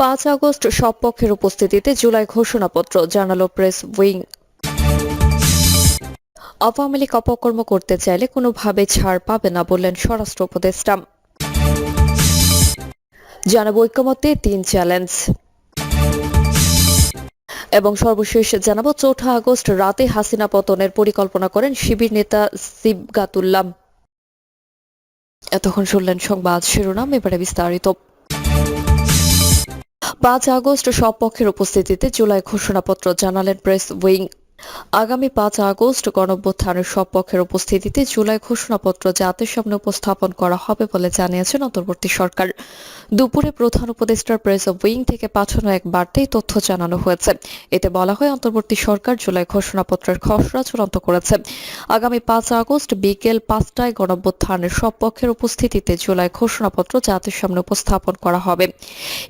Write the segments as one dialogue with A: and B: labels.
A: পাঁচ আগস্ট সব পক্ষের উপস্থিতিতে জুলাই ঘোষণাপত্র, জানালো প্রেস উইং। আওয়ামী লীগ অপকর্ম করতে চাইলে কোনোভাবে ছাড় পাবে না বললেন স্বরাষ্ট্র উপদেষ্টা। জানাব ঐক্যমত্যে তিন চ্যালেঞ্জ। এবং সর্বশেষ জানাব, চৌঠা আগস্ট রাতে হাসিনা পতনের পরিকল্পনা করেন শিবির নেতা সিবগাতুল্লাহ এতক্ষণ শুনলেন সংবাদ শিরোনাম, এবারে বিস্তারিত। পাঁচ আগস্ট সব পক্ষের উপস্থিতিতে জুলাই ঘোষণাপত্র জানালেন প্রেস উইং আগামী পাঁচ আগস্ট গণঅভ্যুত্থানের সব পক্ষের উপস্থিতিতে জুলাই ঘোষণাপত্র জাতির সামনে উপস্থাপন করা হবে বলে জানিয়েছেন অন্তর্বর্তী সরকার। দুপুরে প্রধান উপদেষ্টার প্রেস উইং থেকে পাঠানো এক বার্তায় তথ্য জানানো হয়েছে। এতে বলা হয়, অন্তর্বর্তী সরকার জুলাই ঘোষণাপত্রের খসড়া চূড়ান্ত করেছে। আগামী পাঁচ আগস্ট বিকেল পাঁচটায় গণঅভ্যুত্থানের সব পক্ষের উপস্থিতিতে জুলাই ঘোষণাপত্র জাতির সামনে উপস্থাপন করা হবে।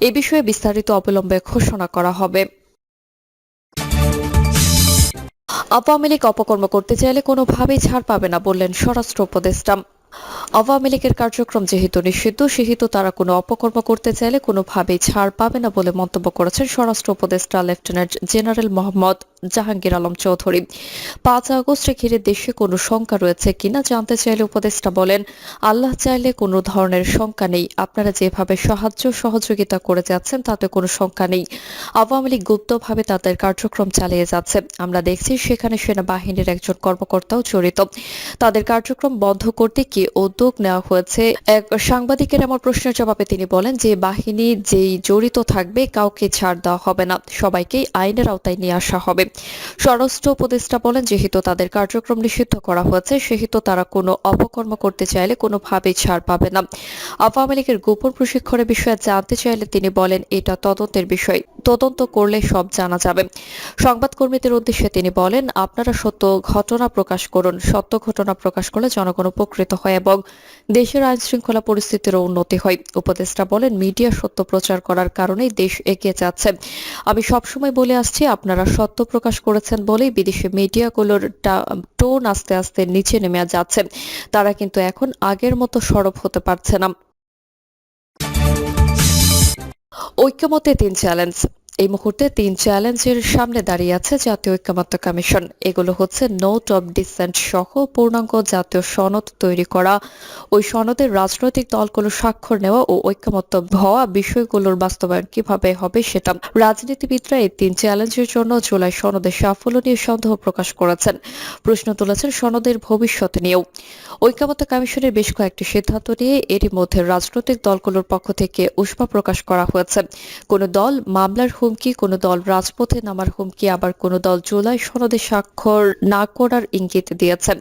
A: এ বিষয়ে বিস্তারিত অবিলম্বে ঘোষণা করা হবে। আওয়ামী লীগ অপকর্ম করতে চাইলে কোনোভাবেই ছাড় পাবে না বললেন স্বরাষ্ট্র উপদেষ্টা। আওয়ামী লীগের কার্যক্রম যেহেতু নিষিদ্ধ, সেহেতু তারা কোনো অপকর্ম করতে চাইলে কোনোভাবেই ছাড় পাবে না বলে মন্তব্য করেছেন স্বরাষ্ট্র উপদেষ্টা লেফটেন্যান্ট জেনারেল মোহাম্মদ জাহাঙ্গীর আলম চৌধুরী। পাঁচ আগস্টে ঘিরে দেশে কোনো শঙ্কা রয়েছে কিনা জানতে চাইলে উপদেষ্টা বলেন, আল্লাহ চাইলে কোনো ধরনের শঙ্কা নেই। আপনারা যেভাবে সাহায্য সহযোগিতা করে যাচ্ছেন, তাতে কোনো শঙ্কা নেই। আওয়ামী লীগ গুপ্তভাবে তাদের কার্যক্রম চালিয়ে যাচ্ছে। আমরা দেখছি সেখানে সেনাবাহিনীর একজন কর্মকর্তাও জড়িত। তাদের কার্যক্রম বন্ধ করতে কি উদ্যোগ নেওয়া হয়েছে? এক সাংবাদিকের এমন প্রশ্নের জবাবে তিনি বলেন, যে বাহিনী যেই জড়িত থাকবে, কাউকে ছাড় দেওয়া হবে না। সবাইকেই আইনের আওতায় নিয়ে আসা হবে। স্বরাষ্ট্র উপদেষ্টা বলেন, যেহেতু তাদের কার্যক্রম নিষিদ্ধ করা হয়েছে, সেহেতু তারা কোনো অপকর্ম করতে চাইলে কোনোভাবেই ছাড় পাবে না। আওয়ামী লীগের গোপন প্রশিক্ষণের বিষয়ে জানতে চাইলে তিনি বলেন, এটা তদন্তের বিষয়। তদন্ত করলে সব জানা যাবে। সংবাদকর্মীদের উদ্দেশ্যে তিনি বলেন, আপনারা সত্য ঘটনা প্রকাশ করুন। সত্য ঘটনা প্রকাশ করলে জনগণ উপকৃত হয় এবং দেশের আইন শৃঙ্খলা পরিস্থিতিরও উন্নতি হয়। উপদেষ্টা বলেন, মিডিয়া সত্য প্রচার করার কারণেই দেশ এগিয়ে যাচ্ছে। আমি সবসময় বলে আসছি, আপনারা সত্য প্রকাশ করেছেন বলেই বিদেশি মিডিয়াগুলোর টোন আস্তে আস্তে নিচে নেমে যাচ্ছে। তারা কিন্তু এখন আগের মতো সরব হতে পারছে না। ঐক্যমতে তিন চ্যালেঞ্জ। এই মুহূর্তে তিন চ্যালেঞ্জের সামনে দাঁড়িয়ে আছে জাতীয় ঐক্যমত্য কমিশন। এগুলো হচ্ছে নোট অব ডিসেন্ট সহ পূর্ণাঙ্গ জাতীয় সনদ তৈরি করা, ওই সনদের রাজনৈতিক দলগুলো স্বাক্ষর নেওয়া ও ঐক্যমত্য হওয়া বিষয়গুলোর বাস্তবায়ন কীভাবে হবে সেটা রাজনীতিবিদরা এই তিন চ্যালেঞ্জের জন্য জুলাই সনদের সাফল্য নিয়ে সন্দেহ প্রকাশ করেছেন। প্রশ্ন তুলেছেন সনদের ভবিষ্যৎ নিয়েও। ঐক্যমত্য কমিশনের বেশ কয়েকটি সিদ্ধান্ত নিয়ে এরই মধ্যে রাজনৈতিক দলগুলোর পক্ষ থেকে উষ্মা প্রকাশ করা হয়েছে। কোনো দল মামলার হুমকি, কোনো দল রাজপথে নামার হুমকি, আবার কোনো দল জুলাই সনদে স্বাক্ষর না করার ইঙ্গিত দিয়েছে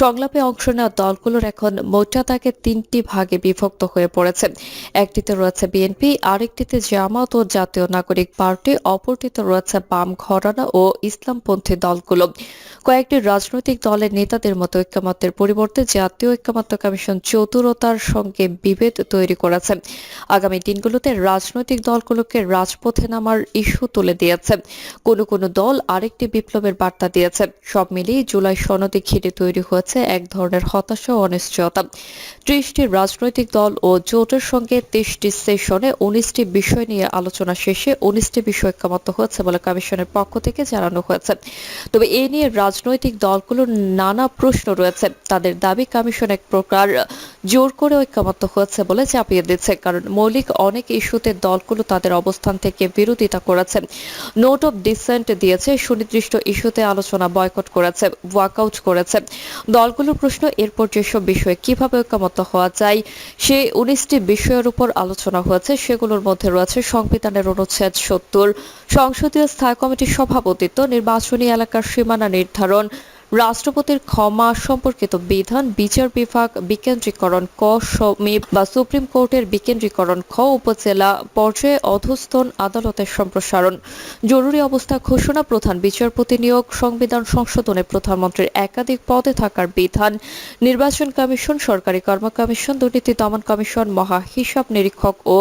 A: সংলাপে অংশ নেওয়া দলগুলোর এখন মোটা তাকে তিনটি ভাগে বিভক্ত হয়ে পড়েছে। একটিতে রয়েছে বিএনপি, আরেকটিতে জামাত ও জাতীয় নাগরিক পার্টি, অপরটিতে রয়েছে বাম ঘরানা ও ইসলামপন্থী দলগুলো। কয়েকটি রাজনৈতিক দলের নেতাদের মতো ঐক্যমত্যের পরিবর্তে জাতীয় ঐক্যমত্য কমিশন চতুরতার সঙ্গে বিভেদ তৈরি করেছে। আগামী দিনগুলোতে রাজনৈতিক দলগুলোকে রাজপথে নামার ইস্যু তুলে দিয়েছে। কোনো কোনো দল আরেকটি বিপ্লবের বার্তা দিয়েছে। সব মিলিয়ে জুলাই সনদে ঘিরে তৈরি হয়েছে এক ধরনের হতাশা ও অনিশ্চয়তা। ত্রিশটি রাজনৈতিক দল ও জোটের সঙ্গে তেইশটি সেশনে উনিশটি বিষয় নিয়ে আলোচনা শেষে উনিশটি বিষয় ঐক্যমত্য হয়েছে বলে কমিশনের পক্ষ থেকে জানানো হয়েছে। তবে এ নিয়ে রাজনৈতিক দলগুলোর নানা প্রশ্ন রয়েছে। তাদের দাবি, কমিশন এক প্রকার জোর করে ঐক্যমত্য হয়েছে বলে চাপিয়ে দিচ্ছে। কারণ মৌলিক অনেক ইস্যুতে দলগুলো তাদের অবস্থান থেকে বিরোধিতা করেছে নোট অফ ডিসেন্ট দিয়েছে, সুনির্দিষ্ট ইস্যুতে আলোচনা বয়কট করেছে ওয়াকআউট করেছে। দলগুলোর প্রশ্ন, এরপর যেসব বিষয়ে কীভাবে ঐক্যমত হওয়া যায়, সে উনিশটি বিষয়ের উপর আলোচনা হয়েছে, সেগুলোর মধ্যে রয়েছে সংবিধানের অনুচ্ছেদ সত্তর, সংসদীয় স্থায়ী কমিটির সভাপতিত্ব, নির্বাচনী এলাকার সীমানা নির্ধারণ রাষ্ট্রপতির ক্ষমা সম্পর্কিত বিধান, বিচার বিভাগ, বিকেন্দ্রীকরণ ক, সমীপ বা সুপ্রিম কোর্টের বিকেন্দ্রীকরণ খ, উপজেলা পর্যায়ে অধস্তন আদালতের সম্প্রসারণ। জরুরি অবস্থা ঘোষণা, প্রধান বিচারপতি নিয়োগ, সংবিধান সংশোধনে প্রধানমন্ত্রীর একাধিক পদে থাকার বিধান, নির্বাচন কমিশন, সরকারি কর্ম কমিশন দুর্নীতি দমন কমিশন মহা হিসাব নিরীক্ষক ও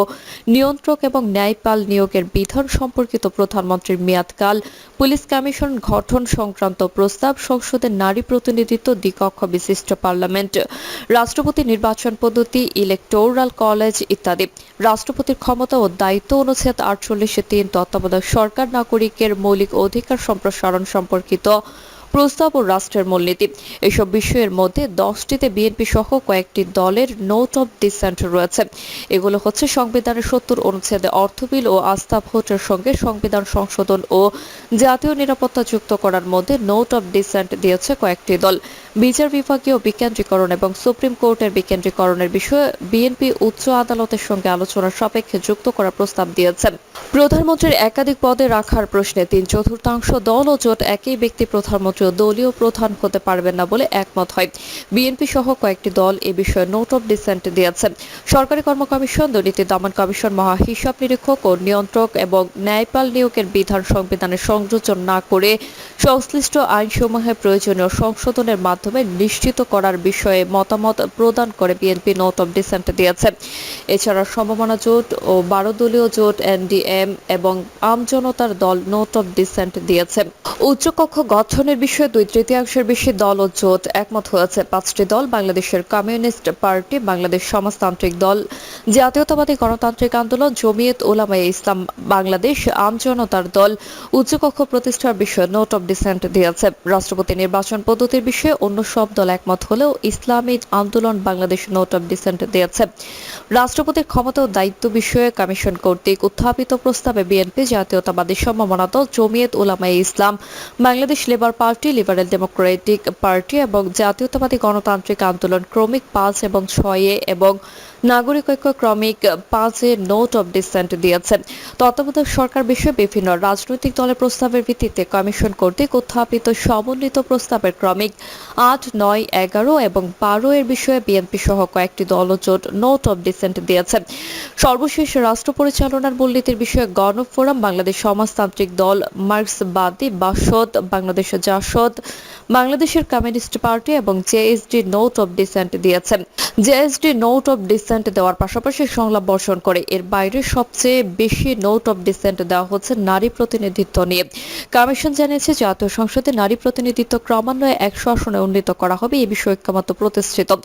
A: নিয়ন্ত্রক এবং ন্যায়পাল নিয়োগের বিধান সম্পর্কিত প্রধানমন্ত্রীর মেয়াদকাল, পুলিশ কমিশন গঠন সংক্রান্ত প্রস্তাব সংসদীয় সংসদের নারী প্রতিনিধিত্ব দ্বিকক্ষ বিশিষ্ট পার্লামেন্ট, রাষ্ট্রপতি নির্বাচন পদ্ধতি, ইলেকটোরাল কলেজ ইত্যাদি। রাষ্ট্রপতির ক্ষমতা ও দায়িত্ব অনুচ্ছেদ আটচল্লিশে তিন তত্ত্বাবধায়ক সরকার নাগরিকের মৌলিক অধিকার সম্প্রসারণ সম্পর্কিত প্রস্তাব ও রাষ্ট্রের মূলনীতি। এসব বিষয়ের মধ্যে দশটিতে বিএনপি সহ কয়েকটি দলের নোট অব ডিসেন্ট রয়েছে। এগুলো হচ্ছে সংবিধানের সত্তর অনুচ্ছেদে অর্থবিল ও আস্থা ভোটের সঙ্গে সংবিধান সংশোধন ও জাতীয় নিরাপত্তা যুক্ত করার মধ্যে নোট অব ডিসেন্ট দিয়েছে কয়েকটি দল। বিচার বিভাগীয় বিকেন্দ্রীকরণ এবং সুপ্রিম কোর্টের বিকেন্দ্রীকরণের বিষয়ে বিএনপি উচ্চ আদালতের সঙ্গে আলোচনার সাপেক্ষে যুক্ত করার প্রস্তাব দিয়েছেন। প্রধানমন্ত্রীর একাধিক পদে রাখার প্রশ্নে তিন চতুর্থাংশ দল ও জোট একই ব্যক্তি প্রধানমন্ত্রী ও দলীয় প্রধান হতে পারবেন না বলে একমত হয়। বিএনপি সহ কয়েকটি দল এ বিষয়ে নোট অফ ডিসেন্ট দিয়েছে সরকারি কর্ম কমিশন দুর্নীতি দমন কমিশন মহা হিসাব নিরীক্ষক ও নিয়ন্ত্রক এবং ন্যায়পাল নিয়োগের বিধান সংবিধানে সংযোজন না করে সংশ্লিষ্ট আইনসমূহে প্রয়োজনীয় সংশোধনের মাধ্যমে নিশ্চিত করার বিষয়ে মতামত প্রদান করে বিএনপি নোট অফ ডিসেন্ট দিয়েছে। এছাড়া সম্ভাবনা জোট ও বারো দলীয় জোট এনডিএম এবং আমজনতার দল নোট অফ ডিসেন্ট দিয়েছে। উচ্চকক্ষ গঠনের বিষয়ে দুই তৃতীয়াংশের বেশি দল ও জোট একমত হয়েছে। পাঁচটি দল বাংলাদেশের কমিউনিস্ট পার্টি, বাংলাদেশ সমাজতান্ত্রিক দল, জাতীয়তাবাদী গণতান্ত্রিক আন্দোলন, জমিয়ত ওলামায়ে ইসলাম, বাংলাদেশ আমজনতার দল, উচ্চকক্ষ প্রতিষ্ঠার বিষয়ে নোট অব ডিসেন্ট দিয়েছে। রাষ্ট্রপতি নির্বাচন পদ্ধতির বিষয়ে অন্য সব দল একমত হলেও ইসলামী আন্দোলন বাংলাদেশ নোট অব ডিসেন্ট দিয়েছে। রাষ্ট্রপতির ক্ষমতা ও দায়িত্ব বিষয়ে কমিশন কর্তৃক উত্থাপিত প্রস্তাবে বিএনপি জাতীয়তাবাদী সম্ভাবনা দল Jamiat Ulamaye Islam, Bangladesh labour party, liberal democratic party এবং জাতীয়তাবাদী গণতান্ত্রিক আন্দোলন ক্রমিক পাঁচ এবং ছয়ে এবং নাগরিক ঐক্য ক্রমিক পাঁচে নোট অফ ডিসেন্ট দিয়েছে তত্ত্বাবধায়ক সরকার বিষয়ে বিভিন্ন রাজনৈতিক দলের প্রস্তাবের ভিত্তিতে কমিশন কর্তৃক উত্থাপিত সমন্বিত প্রস্তাবের ক্রমিক আট, নয়, এগারো এবং বারো এর বিষয়ে বিএনপি সহ কয়েকটি দল ও জোট নোট অফ ডিসেন্ট দিয়েছে সর্বশেষ রাষ্ট্র পরিচালনার মূলনীতির বিষয়ে গণফোরাম, বাংলাদেশ সমাজতান্ত্রিক দল, মার্ক্সবাদী বাসদ, বাংলাদেশ জাসদ, বাংলাদেশের কমিউনিস্ট পার্টি এবং জেএসডি নোট অব ডিসেন্ট দিয়েছে জেএসডি নোট অব ডিসেন্ট দেওয়ার পাশাপাশি সংলাপ বর্ষণ করে। এর বাইরে সবচেয়ে বেশি নোট অফ ডিসেন্ট দেওয়া হচ্ছে নারী প্রতিনিধিত্ব নিয়ে। কমিশন জানিয়েছে, জাতীয় সংসদে নারী প্রতিনিধিত্ব ক্রমান্বয়ে একশো আসনে উন্নীত করা হবে, এ বিষয়ে ঐক্যমত প্রতিষ্ঠিত।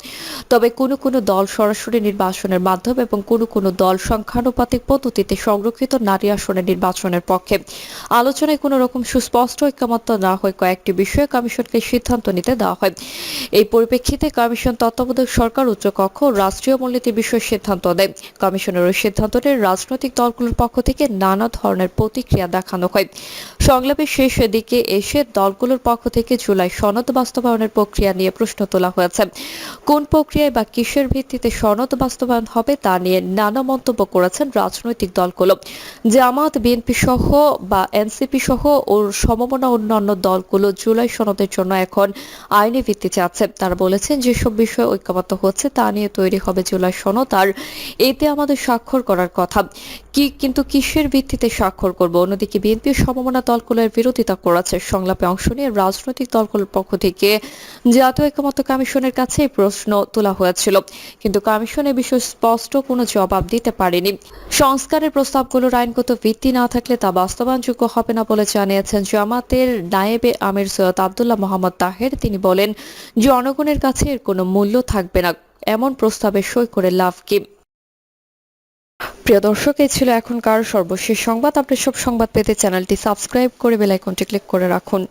A: তবে কোনো কোনো দল সরাসরি নির্বাচনের মাধ্যমে এবং কোনো কোনো দল সংখ্যানুপাতিক পদ্ধতিতে সংরক্ষিত নারী আসনে নির্বাচনের পক্ষে। আলোচনায় কোনো রকম সুস্পষ্ট ঐক্যমত্য না হয়ে কয়েকটি বিষয়ে কমিশনকে সিদ্ধান্ত নিতে দেওয়া হয়। এই পরিপ্রেক্ষিতে কমিশন তত্ত্বাবধায়ক সরকার, উচ্চকক্ষ রাষ্ট্রীয় মূলনীতি বিষয়ে সিদ্ধান্ত দেয়। কমিশনের ওই সিদ্ধান্তটি রাজনৈতিক দলগুলোর পক্ষ থেকে নানা ধরনের প্রতিক্রিয়া দেখানো হয়। সংলাপের শেষ দিকে এসে দলগুলোর পক্ষ থেকে জুলাই সনদ বাস্তবায়নের প্রক্রিয়া নিয়ে প্রশ্ন তোলা হয়েছে। কোন প্রক্রিয়ায় বা কিসের ভিত্তিতে সনদ বাস্তবায়ন হবে তা নিয়ে নানা মন্তব্য করেছেন রাজনৈতিক দলগুলো। জামাত, বিএনপি সহ বা এনসিপি সহ ও সমমনা অন্যান্য দলগুলো জুলাই সনদের জন্য এখন আইনি ভিত্তি চাচ্ছে। তারা বলেছেন, যেসব বিষয়ে ঐক্যবদ্ধ হচ্ছে তা নিয়ে তৈরি হবে জুলাই সনদ আর এতে আমাদের স্বাক্ষর করার কথা। কি, কিন্তু কিসের ভিত্তিতে স্বাক্ষর করব? অন্যদিকে বিএনপি সমমনা দলগুলোর বিরোধিতা করেছে। সংলাপে অংশ নিয়ে রাজনৈতিক দলগুলোর পক্ষ থেকে জাতীয় ঐক্যমত্য কমিশনের কাছে প্রশ্ন তোলা হয়েছিল। কিন্তু কমিশন এ বিষয়ে স্পষ্ট কোনো জবাব দিতে পারেনি। সংস্কারের প্রস্তাবগুলোর আইনগত ভিত্তি না থাকলে তা বাস্তবায়নযোগ্য হবে না বলে জানিয়েছেন জামাতের নায়েবে আমির সৈয়দ আবদুল্লাহ মোহাম্মদ তাহের। তিনি বলেন, জনগণের কাছে এর কোনো মূল্য থাকবে না। এমন প্রস্তাবে সই করে লাভ কি? প্রিয় দর্শক, এই ছিল এখনকার সর্বশেষ সংবাদ। আপনি সব সংবাদ পেতে চ্যানেলটি সাবস্ক্রাইব করে বেল আইকনটি ক্লিক করে রাখুন।